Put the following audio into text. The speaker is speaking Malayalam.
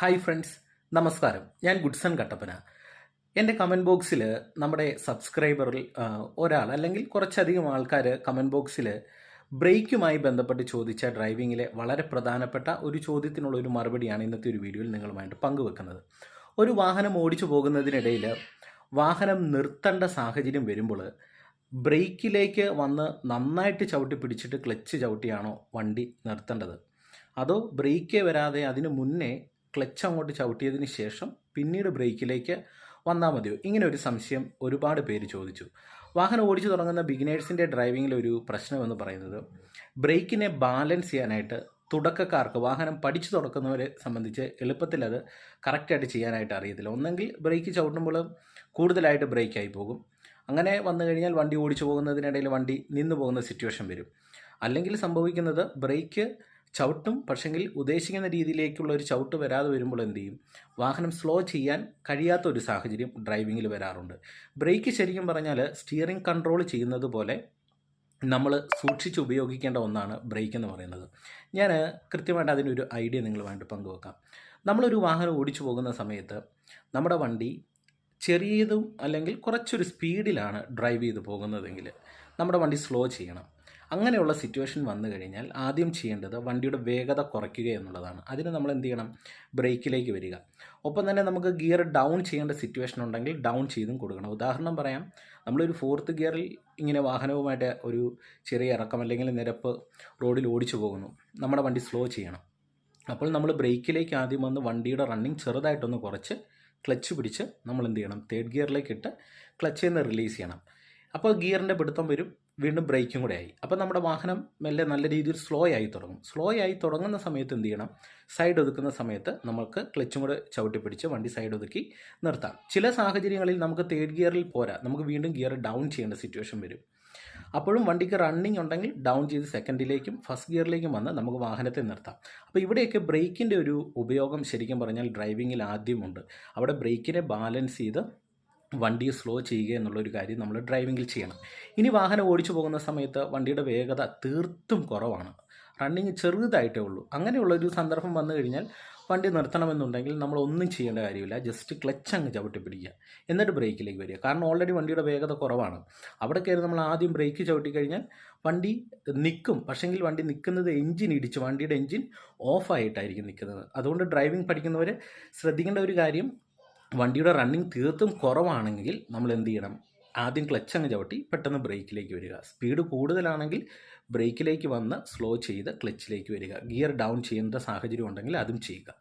ഹായ് ഫ്രണ്ട്സ് നമസ്കാരം. ഞാൻ ഗുഡ്സൺ കട്ടപ്പന. എന്റെ കമന്റ് ബോക്സിൽ നമ്മുടെ സബ്സ്ക്രൈബറിൽ ഒരാൾ അല്ലെങ്കിൽ കുറച്ചധികം ആൾക്കാർ കമന്റ് ബോക്സിൽ ബ്രേക്കുമായി ബന്ധപ്പെട്ട് ചോദിച്ച ഡ്രൈവിങ്ങിലെ വളരെ പ്രധാനപ്പെട്ട ഒരു ചോദ്യത്തിനുള്ള ഒരു മറുപടിയാണ് ഇന്നത്തെ ഒരു വീഡിയോയിൽ നിങ്ങളുമായിട്ട് പങ്കുവെക്കുന്നത്. ഒരു വാഹനം ഓടിച്ചു പോകുന്നതിനിടയിൽ വാഹനം നിർത്തേണ്ട സാഹചര്യം വരുമ്പോൾ ബ്രേക്കിലേക്ക് വന്ന് നന്നായിട്ട് ചവിട്ടി പിടിച്ചിട്ട് ക്ലച്ച് ചവിട്ടിയാണോ വണ്ടി നിർത്തേണ്ടത്? അതോ ബ്രേക്കേ വരാതെ അതിന് മുന്നേ ക്ലച്ച് അങ്ങോട്ട് ചവിട്ടിയതിന് ശേഷം പിന്നീട് ബ്രേക്കിലേക്ക് വന്നാൽ മതിയോ? ഇങ്ങനെ ഒരു സംശയം ഒരുപാട് പേര് ചോദിച്ചു. വാഹനം ഓടിച്ചു തുടങ്ങുന്ന ബിഗിനേഴ്സിന്റെ ഡ്രൈവിങ്ങിലെ ഒരു പ്രശ്നമെന്ന് പറയുന്നത് ബ്രേക്കിനെ ബാലൻസ് ചെയ്യാനായിട്ട് തുടക്കക്കാർക്ക് വാഹനം പഠിച്ചു തുടക്കുന്നവരെ സംബന്ധിച്ച് എളുപ്പത്തിൽ അത് കറക്റ്റായിട്ട് ചെയ്യാനായിട്ട് അറിയത്തില്ല. ഒന്നെങ്കിൽ ബ്രേക്ക് ചവിട്ടുമ്പോൾ കൂടുതലായിട്ട് ബ്രേക്കായി പോകും. അങ്ങനെ വന്നു കഴിഞ്ഞാൽ വണ്ടി ഓടിച്ചു പോകുന്നതിനിടയിൽ വണ്ടി നിന്നു പോകുന്ന സിറ്റുവേഷൻ വരും. അല്ലെങ്കിൽ സംഭവിക്കുന്നത് ബ്രേക്ക് ചവിട്ടും. പക്ഷെങ്കിൽ ഉദ്ദേശിക്കുന്ന രീതിയിലേക്കുള്ള ഒരു ചവിട്ട് വരാതെ വരുമ്പോൾ എന്ത് ചെയ്യും? വാഹനം സ്ലോ ചെയ്യാൻ കഴിയാത്ത ഒരു സാഹചര്യം ഡ്രൈവിങ്ങിൽ വരാറുണ്ട്. ബ്രേക്ക് ശരിക്കും പറഞ്ഞാൽ സ്റ്റിയറിംഗ് കൺട്രോൾ ചെയ്യുന്നത് പോലെ നമ്മൾ സൂക്ഷിച്ച് ഉപയോഗിക്കേണ്ട ഒന്നാണ് ബ്രേക്ക് എന്ന് പറയുന്നത്. ഞാൻ കൃത്യമായിട്ട് അതിനൊരു ഐഡിയ നിങ്ങൾ നിങ്ങളുമായിട്ട് പങ്കുവെക്കാം. നമ്മളൊരു വാഹനം ഓടിച്ചു പോകുന്ന സമയത്ത് നമ്മുടെ വണ്ടി ചെറിയതും അല്ലെങ്കിൽ കുറച്ചൊരു സ്പീഡിലാണ് ഡ്രൈവ് ചെയ്ത് പോകുന്നതെങ്കിൽ നമ്മുടെ വണ്ടി സ്ലോ ചെയ്യണം. അങ്ങനെയുള്ള സിറ്റുവേഷൻ വന്നു കഴിഞ്ഞാൽ ആദ്യം ചെയ്യേണ്ടത് വണ്ടിയുടെ വേഗത കുറയ്ക്കുക എന്നുള്ളതാണ്. അതിന് നമ്മൾ എന്ത് ചെയ്യണം? ബ്രേക്കിലേക്ക് വരിക. ഒപ്പം തന്നെ നമുക്ക് ഗിയർ ഡൗൺ ചെയ്യേണ്ട സിറ്റുവേഷൻ ഉണ്ടെങ്കിൽ ഡൗൺ ചെയ്തും കൊടുക്കണം. ഉദാഹരണം പറയാം. നമ്മളൊരു ഫോർത്ത് ഗിയറിൽ ഇങ്ങനെ വാഹനവുമായിട്ട് ഒരു ചെറിയ ഇറക്കം അല്ലെങ്കിൽ നിരപ്പ് റോഡിൽ ഓടിച്ചു പോകുന്നു. നമ്മുടെ വണ്ടി സ്ലോ ചെയ്യണം. അപ്പോൾ നമ്മൾ ബ്രേക്കിലേക്ക് ആദ്യം വന്ന് വണ്ടിയുടെ റണ്ണിങ് ചെറുതായിട്ടൊന്ന് കുറച്ച് ക്ലച്ച് പിടിച്ച് നമ്മൾ എന്ത് ചെയ്യണം? തേർഡ് ഗിയറിലേക്ക് ഇട്ട് ക്ലച്ചിൽ നിന്ന് റിലീസ് ചെയ്യണം. അപ്പോൾ ഗിയറിന്റെ പിടുത്തം വരും വീണ്ടും ബ്രേക്കും കൂടെ ആയി. അപ്പോൾ നമ്മുടെ വാഹനം മെല്ലെ നല്ല രീതിയിൽ സ്ലോ ആയി തുടങ്ങും. സ്ലോ ആയി തുടങ്ങുന്ന സമയത്ത് എന്ത് ചെയ്യണം? സൈഡ് ഒതുക്കുന്ന സമയത്ത് നമുക്ക് ക്ലച്ചും കൂടെ ചവിട്ടി പിടിച്ച് വണ്ടി സൈഡ് ഒതുക്കി നിർത്താം. ചില സാഹചര്യങ്ങളിൽ നമുക്ക് തേർഡ് ഗിയറിൽ പോരാ. നമുക്ക് വീണ്ടും ഗിയർ ഡൗൺ ചെയ്യേണ്ട സിറ്റുവേഷൻ വരും. അപ്പോഴും വണ്ടിക്ക് റണ്ണിങ് ഉണ്ടെങ്കിൽ ഡൗൺ ചെയ്ത് സെക്കൻഡിലേക്കും ഫസ്റ്റ് ഗിയറിലേക്കും വന്ന് നമുക്ക് വാഹനത്തെ നിർത്താം. അപ്പോൾ ഇവിടെയൊക്കെ ബ്രേക്കിന്റെ ഒരു ഉപയോഗം ശരിക്കും പറഞ്ഞാൽ ഡ്രൈവിങ്ങിൽ ആദ്യമുണ്ട്. അവിടെ ബ്രേക്കിനെ ബാലൻസ് ചെയ്ത് വണ്ടിയെ സ്ലോ ചെയ്യുക എന്നുള്ളൊരു കാര്യം നമ്മൾ ഡ്രൈവിങ്ങിൽ ചെയ്യണം. ഇനി വാഹനം ഓടിച്ചു പോകുന്ന സമയത്ത് വണ്ടിയുടെ വേഗത തീർത്തും കുറവാണ്. റണ്ണിങ് ചെറുതായിട്ടേ ഉള്ളൂ. അങ്ങനെയുള്ളൊരു സന്ദർഭം വന്നു കഴിഞ്ഞാൽ വണ്ടി നിർത്തണമെന്നുണ്ടെങ്കിൽ നമ്മൾ ഒന്നും ചെയ്യേണ്ട കാര്യമില്ല. ജസ്റ്റ് ക്ലച്ച് അങ്ങ് ചവിട്ടി പിടിക്കുക. എന്നിട്ട് ബ്രേക്കിലേക്ക് വരിക. കാരണം ഓൾറെഡി വണ്ടിയുടെ വേഗത കുറവാണ്. അവിടെ കയറി നമ്മൾ ആദ്യം ബ്രേക്ക് ചവിട്ടി കഴിഞ്ഞാൽ വണ്ടി നിൽക്കും. പക്ഷെങ്കിൽ വണ്ടി നിൽക്കുന്നത് എഞ്ചിൻ ഇടിച്ച് വണ്ടിയുടെ എഞ്ചിൻ ഓഫായിട്ടായിരിക്കും നിൽക്കുന്നത്. അതുകൊണ്ട് ഡ്രൈവിംഗ് പഠിക്കുന്നവർ ശ്രദ്ധിക്കേണ്ട ഒരു കാര്യം വണ്ടിയുടെ റണ്ണിങ് തീർത്തും കുറവാണെങ്കിൽ നമ്മൾ എന്ത് ചെയ്യണം? ആദ്യം ക്ലച്ച് അങ്ങ് ചവിട്ടി പെട്ടെന്ന് ബ്രേക്കിലേക്ക് വരിക. സ്പീഡ് കൂടുതലാണെങ്കിൽ ബ്രേക്കിലേക്ക് വന്ന് സ്ലോ ചെയ്ത് ക്ലച്ചിലേക്ക് വരിക. ഗിയർ ഡൗൺ ചെയ്യേണ്ട സാഹചര്യം ഉണ്ടെങ്കിൽ അതും ചെയ്യുക.